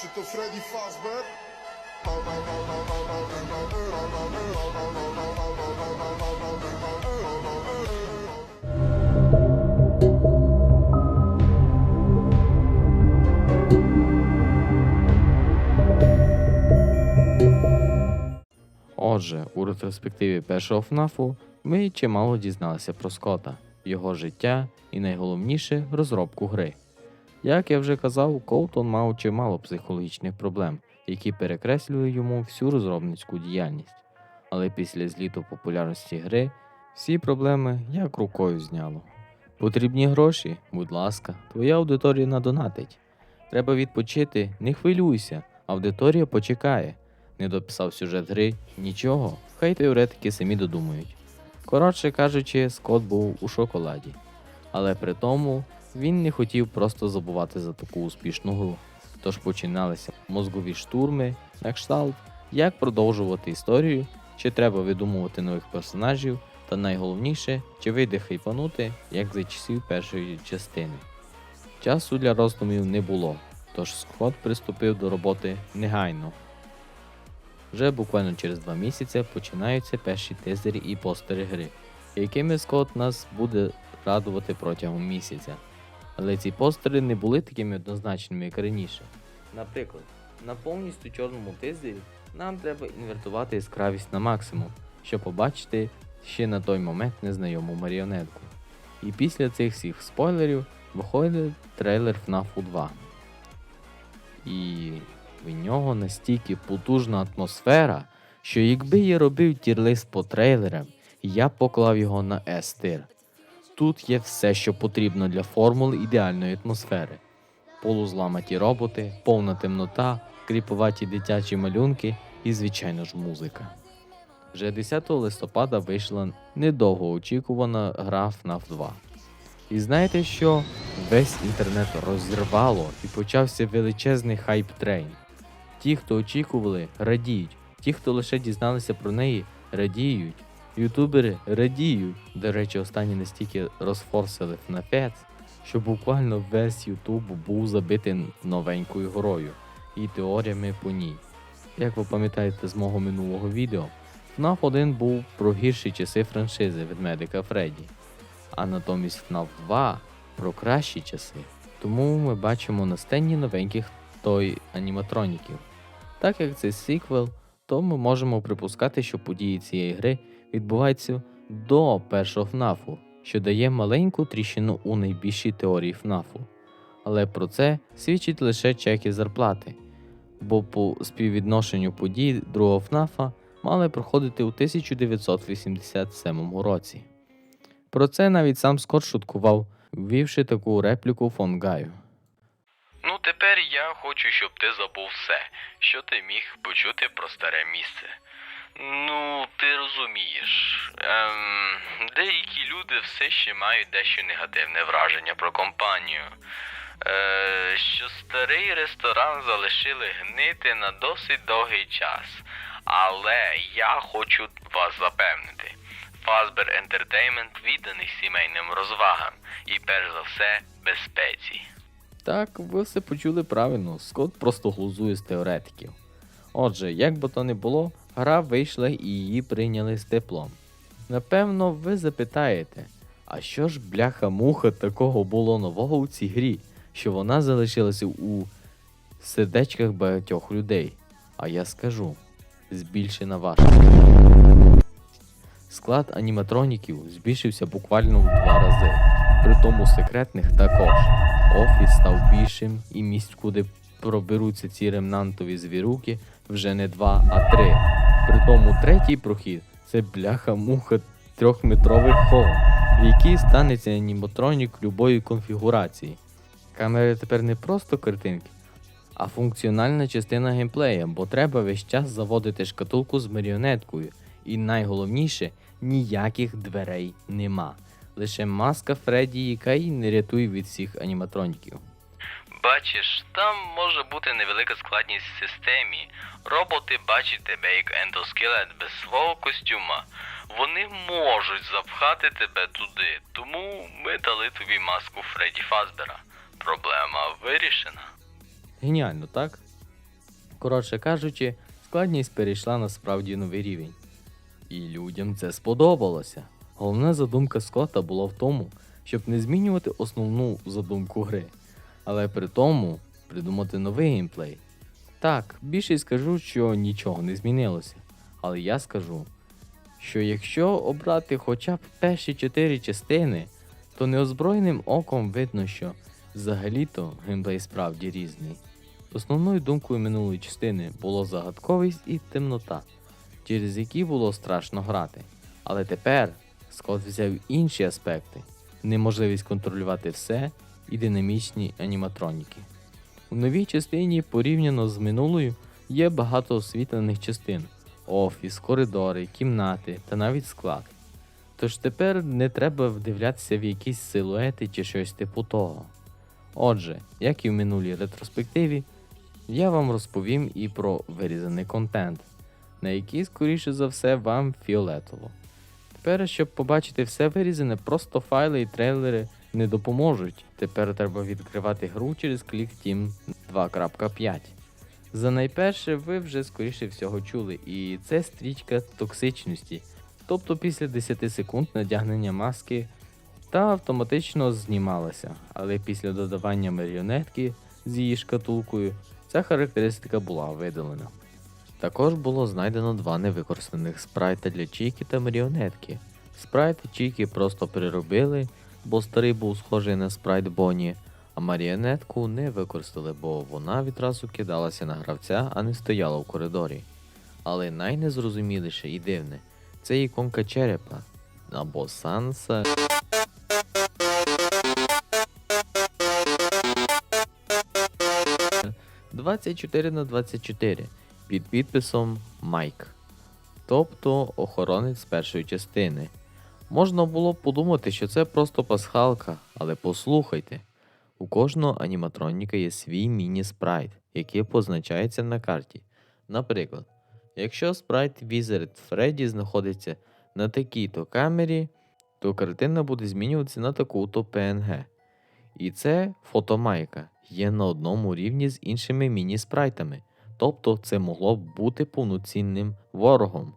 Czy to Freddy Fazbear? Отже, у ретроспективі першого ФНАФу ми чимало дізналися про Скотта, його життя і найголовніше розробку гри. Як я вже казав, Колтон мав чимало психологічних проблем, які перекреслювали йому всю розробницьку діяльність. Але після зліту популярності гри всі проблеми як рукою зняло. Потрібні гроші, будь ласка, твоя аудиторія надонатить. Треба відпочити, не хвилюйся, аудиторія почекає. Не дописав сюжет гри, нічого, хай теоретики самі додумають. Коротше кажучи, Скотт був у шоколаді. Але при тому він не хотів просто забувати за таку успішну гру. Тож починалися мозгові штурми, на кшталт, як продовжувати історію, чи треба видумувати нових персонажів, та найголовніше, чи вийде хайпанути, як за часів першої частини. Часу для роздумів не було, тож Скотт приступив до роботи негайно. Вже буквально через два місяці починаються перші тизери і постери гри, якими Скотт нас буде радувати протягом місяця. Але ці постери не були такими однозначними, як раніше. Наприклад, на повністю чорному тизері нам треба інвертувати яскравість на максимум, щоб побачити ще на той момент незнайому маріонетку. І після цих всіх спойлерів виходить трейлер FNAF 2. І в нього настільки потужна атмосфера, що якби я робив тірлист по трейлерам, я поклав його на S-тир. Тут є все, що потрібно для формули ідеальної атмосфери: полузламаті роботи, повна темнота, кріповаті дитячі малюнки і, звичайно ж, музика. Вже 10 листопада вийшла недовгоочікувана гра FNAF 2. І знаєте що? Весь інтернет розірвало і почався величезний хайп трейн. Ті, хто очікували, радіють. Ті, хто лише дізналися про неї, радіють. Ютубери радіють. До речі, останні настільки розфорсили FNAF, що буквально весь Ютуб був забитий новенькою горою і теоріями по ній. Як ви пам'ятаєте з мого минулого відео, FNAF 1 був про гірші часи франшизи від медика Фредді, а натомість FNAF 2 про кращі часи. Тому ми бачимо на сцені новеньких той аніматроніків. Так як це сиквел, то ми можемо припускати, що події цієї гри відбуваються до першого ФНАФу, що дає маленьку тріщину у найбільшій теорії ФНАФу. Але про це свідчить лише чеки зарплати, бо по співвідношенню подій другого ФНАФа мали проходити у 1987 році. Про це навіть сам Скотт шуткував, ввівши таку репліку фон Гаю. Ну, тепер я хочу, щоб ти забув все, що ти міг почути про старе місце. Ну, ти розумієш. Ем, деякі люди все ще мають дещо негативне враження про компанію. Е, що старий ресторан залишили гнити на досить довгий час. Але я хочу вас запевнити. Fazbear Entertainment відданий сімейним розвагам і перш за все безпеці. Так, ви все почули правильно, Скотт просто глузує з теоретиків. Отже, як би то не було, гра вийшла і її прийняли з теплом. Напевно, ви запитаєте, а що ж бляха-муха такого було нового у цій грі, що вона залишилася у сердечках багатьох людей? А я скажу: збільшена ваша. Склад аніматроніків збільшився буквально в два рази, при тому секретних також. Офіс став більшим і місць, куди проберуться ці ремнантові звіруки, вже не два, а три. При тому третій прохід це бляха-муха трьохметровий хол, в який станеться аніматронік любої конфігурації. Камери тепер не просто картинки, а функціональна частина геймплея, бо треба весь час заводити шкатулку з маріонеткою. І найголовніше, ніяких дверей нема. Лише маска Фредді, яка й не рятує від всіх аніматроніків. Бачиш, там може бути невелика складність в системі. Роботи бачать тебе як ендоскелет без свого костюма. Вони можуть запхати тебе туди, тому ми дали тобі маску Фредді Фазбера. Проблема вирішена. Геніально, так? Коротше кажучи, складність перейшла на справді новий рівень. І людям це сподобалося. Головна задумка Скотта була в тому, щоб не змінювати основну задумку гри, але при тому придумати новий геймплей. Так, більше скажу, що нічого не змінилося, але я скажу, що якщо обрати хоча б перші чотири частини, то неозброєним оком видно, що взагалі-то геймплей справді різний. Основною думкою минулої частини було загадковість і темнота, через які було страшно грати. Але тепер Скотт взяв інші аспекти: неможливість контролювати все і динамічні аніматроніки. У новій частині, порівняно з минулою, є багато освітлених частин: офіс, коридори, кімнати та навіть склад. Тож тепер не треба вдивлятися в якісь силуети чи щось типу того. Отже, як і в минулій ретроспективі, я вам розповім і про вирізаний контент, на який, скоріше за все, вам фіолетово. Тепер, щоб побачити все вирізане, просто файли і трейлери не допоможуть. Тепер треба відкривати гру через клік Team 2.5. За найперше, ви вже скоріше всього чули, і це стрічка токсичності. Тобто після 10 секунд надягнення маски та автоматично знімалася, але після додавання маріонетки з її шкатулкою ця характеристика була видалена. Також було знайдено два невикористаних спрайта для Чіки та маріонетки. Спрайт Чіки просто переробили, бо старий був схожий на спрайт Бонні, а маріонетку не використали, бо вона відразу кидалася на гравця, а не стояла в коридорі. Але найнезрозуміліше і дивне це іконка черепа або Санса. «24 на 24 під підписом Майк, тобто охоронець першої частини. Можна було б подумати, що це просто пасхалка, але послухайте, у кожного аніматроніка є свій міні-спрайт, який позначається на карті. Наприклад, якщо спрайт Wizard Фредді знаходиться на такій-то камері, то картина буде змінюватися на таку-то PNG. І це фотомайка є на одному рівні з іншими міні-спрайтами, тобто це могло б бути повноцінним ворогом.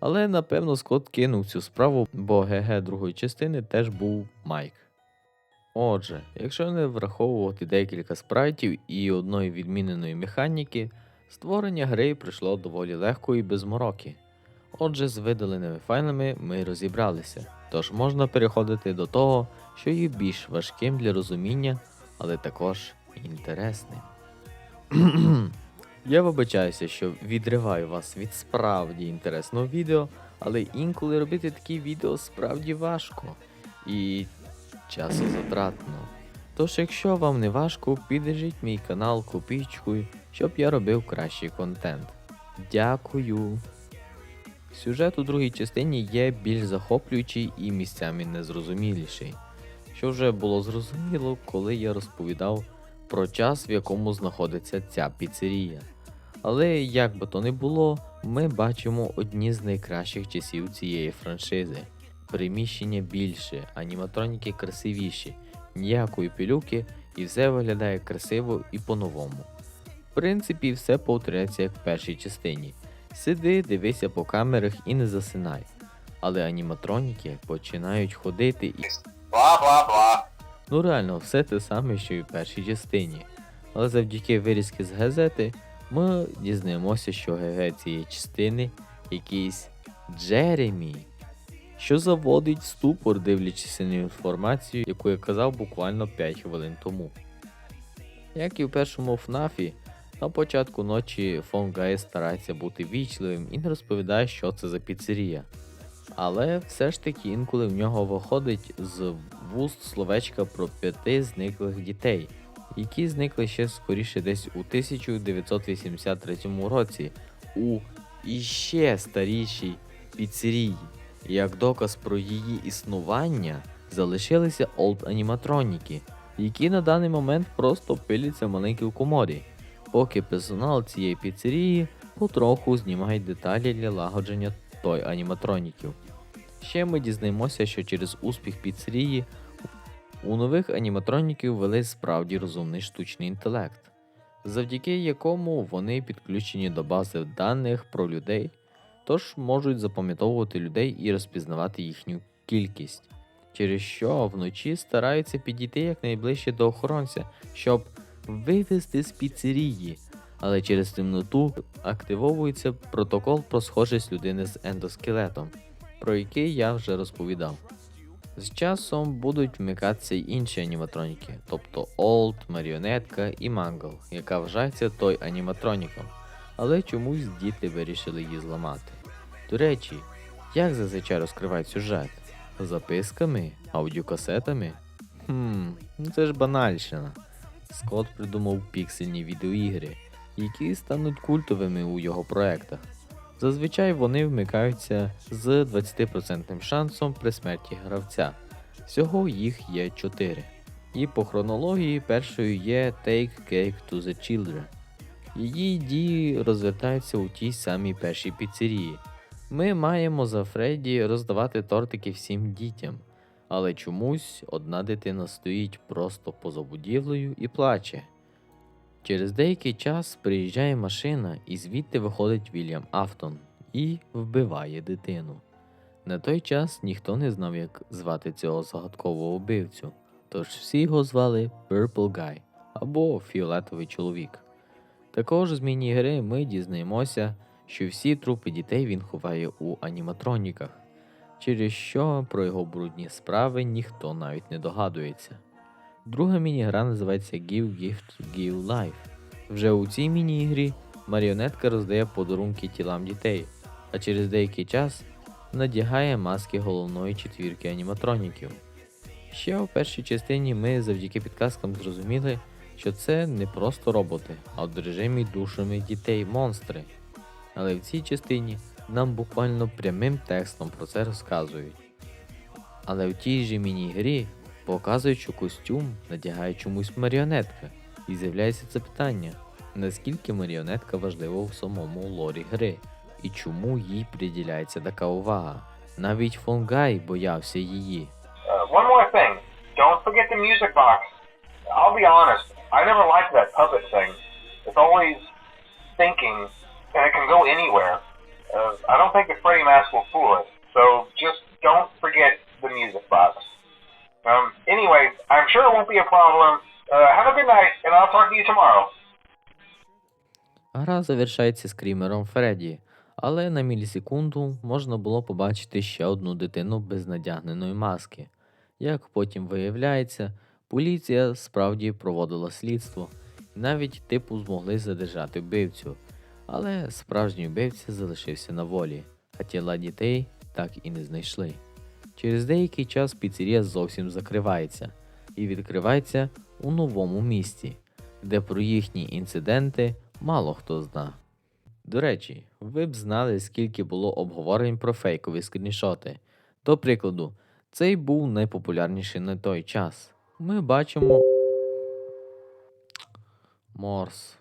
Але напевно Скотт кинув цю справу, бо ГГ другої частини теж був Майк. Отже, якщо не враховувати декілька спрайтів і одної відміненої механіки, створення гри прийшло доволі легко і без мороки. Отже, з видаленими файлами ми розібралися, тож можна переходити до того, що є більш важким для розуміння, але також інтересним. Я вибачаюся, що відриваю вас від справді інтересного відео, але інколи робити такі відео справді важко і часозатратно. Тож, якщо вам не важко, піддержіть мій канал копійчкою, щоб я робив кращий контент. Дякую. Сюжет у другій частині є більш захоплюючий і місцями незрозуміліший, що вже було зрозуміло, коли я розповідав про час, в якому знаходиться ця піцерія. Але як би то не було, ми бачимо одні з найкращих часів цієї франшизи. Приміщення більше, аніматроніки красивіші, ніякої пилюки, і все виглядає красиво і по-новому. В принципі, все повторяється як в першій частині. Сиди, дивися по камерах і не засинай. Але аніматроніки починають ходити і. Бла-бла-бла. Ну реально, все те саме, що і в першій частині. Але завдяки вирізки з газети ми дізнаємося, що ГГ цієї частини якийсь Джеремі, що заводить ступор, дивлячись на інформацію, яку я казав буквально 5 хвилин тому. Як і в першому ФНАФі, на початку ночі фон Гай старається бути вічливим і не розповідає, що це за піцерія. Але все ж таки інколи в нього виходить з вуст словечка про п'яти зниклих дітей, які зникли ще скоріше десь у 1983 році у іще старішій піцерії. Як доказ про її існування залишилися олд аніматроніки, які на даний момент просто пиляться в маленькій коморі, поки персонал цієї піцерії потроху знімає деталі для лагодження той аніматроніків. Ще ми дізнаємося, що через успіх піцерії у нових аніматроніків ввели справді розумний штучний інтелект. завдяки якому вони підключені до бази даних про людей, тож можуть запам'ятовувати людей і розпізнавати їхню кількість, через що вночі стараються підійти якнайближче до охоронця, щоб вивезти з піцерії. Але через темноту активовується протокол про схожість людини з ендоскелетом, про який я вже розповідав. З часом будуть вмикатися й інші аніматроніки, тобто Олд, Маріонетка і Мангл, яка вважається той аніматроніком, але чомусь діти вирішили її зламати. До речі, як зазвичай розкривають сюжет? Записками, аудіокасетами? Хм, ну це ж банальщина. Скотт придумав піксельні відеоігри, які стануть культовими у його проектах. Зазвичай вони вмикаються з 20% шансом при смерті гравця. Всього їх є 4. І по хронології першою є Take Cake to the Children. Її дії розвертаються у тій самій першій піцерії. Ми маємо за Фредді роздавати тортики всім дітям, але чомусь одна дитина стоїть просто поза будівлею і плаче. Через деякий час приїжджає машина, і звідти виходить Вільям Афтон і вбиває дитину. На той час ніхто не знав, як звати цього загадкового вбивцю, тож всі його звали Purple Guy або Фіолетовий чоловік. Також з міні-гри ми дізнаємося, що всі трупи дітей він ховає у аніматроніках, через що про його брудні справи ніхто навіть не догадується. Друга міні-гра називається Give Gift Give Life. Вже у цій міні-ігрі маріонетка роздає подарунки тілам дітей, а через деякий час надягає маски головної четвірки аніматроніків. Ще у першій частині ми завдяки підказкам зрозуміли, що це не просто роботи, а одержимі душами дітей монстри. Але в цій частині нам буквально прямим текстом про це розказують. Але в тій же міні-грі показують, що костюм надягає чомусь маріонетка, і з'являється це питання, наскільки маріонетка важлива в самому лорі гри, і чому їй приділяється така увага. Навіть Фонгай боявся її. Uh, one more thing. Don't forget the music box. I'll be honest, I never liked that puppet thing. It's always thinking, and it can go anywhere. Uh, I don't think the Freddy mask will fool us. So just don't forget the music box. Um, anyway, I'm sure it won't be a problem. Uh, have a good night, and I'll talk to you tomorrow. Гра завершається скрімером Фредді, але на мілісекунду можна було побачити ще одну дитину без надягненої маски. Як потім виявляється, поліція справді проводила слідство, і навіть типу змогли задержати вбивцю. Але справжній вбивця залишився на волі, а тіла дітей так і не знайшли. Через деякий час піцерія зовсім закривається і відкривається у новому місті, де про їхні інциденти мало хто зна. До речі, ви б знали, скільки було обговорень про фейкові скріншоти. До прикладу, цей був найпопулярніший на той час. Ми бачимо. Морс.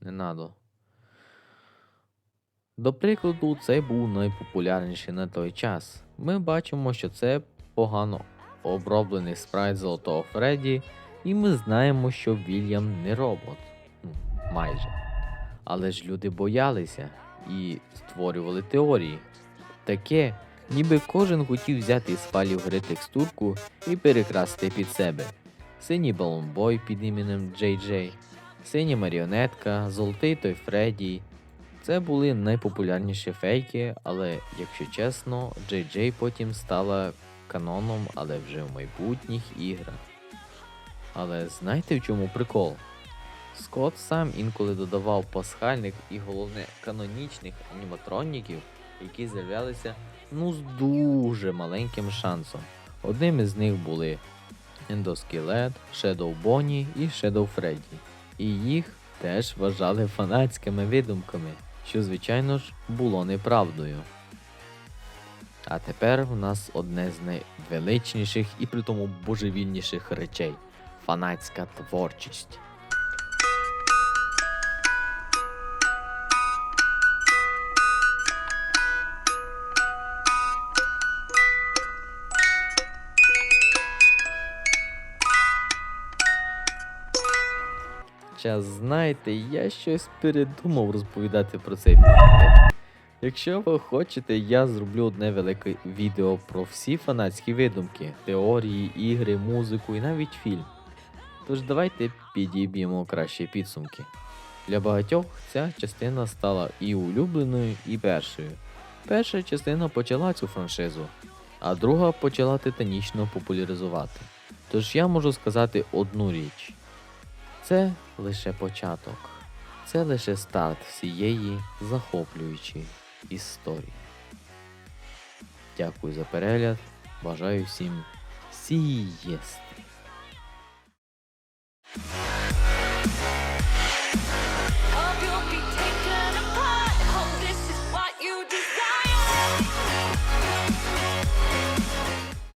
Не надо. До прикладу, це був найпопулярніший на той час. Ми бачимо, що це погано оброблений спрайт Золотого Фредді, і ми знаємо, що Вільям не робот. Майже. Але ж люди боялися і створювали теорії. Таке, ніби кожен хотів взяти із палів гри текстурку і перекрасти під себе. Синій балонбой під іменем Джей Джей, синя маріонетка, золотий той Фредді. Це були найпопулярніші фейки, але, якщо чесно, Джей потім стала каноном, але вже в майбутніх іграх. Але знаєте в чому прикол? Скотт сам інколи додавав пасхальних і головне канонічних аніматроніків, які з'являлися ну з дуже маленьким шансом. Одним із них були Ендоскелет, Shadow Bonnie і Shadow Freddy. І їх теж вважали фанатськими видумками, що, звичайно ж, було неправдою. А тепер в нас одне з найвеличніших і при тому божевільніших речей фанатська творчість. Хоча, знаєте, я щось передумав розповідати про цей. Якщо ви хочете, я зроблю одне велике відео про всі фанатські видумки, теорії, ігри, музику і навіть фільм. Тож давайте підіб'ємо кращі підсумки. Для багатьох ця частина стала і улюбленою, і першою. Перша частина почала цю франшизу, а друга почала титанічно популяризувати. Тож я можу сказати одну річ: це лише початок, це лише старт всієї захоплюючої історії. Дякую за перегляд. Бажаю всім сієсти!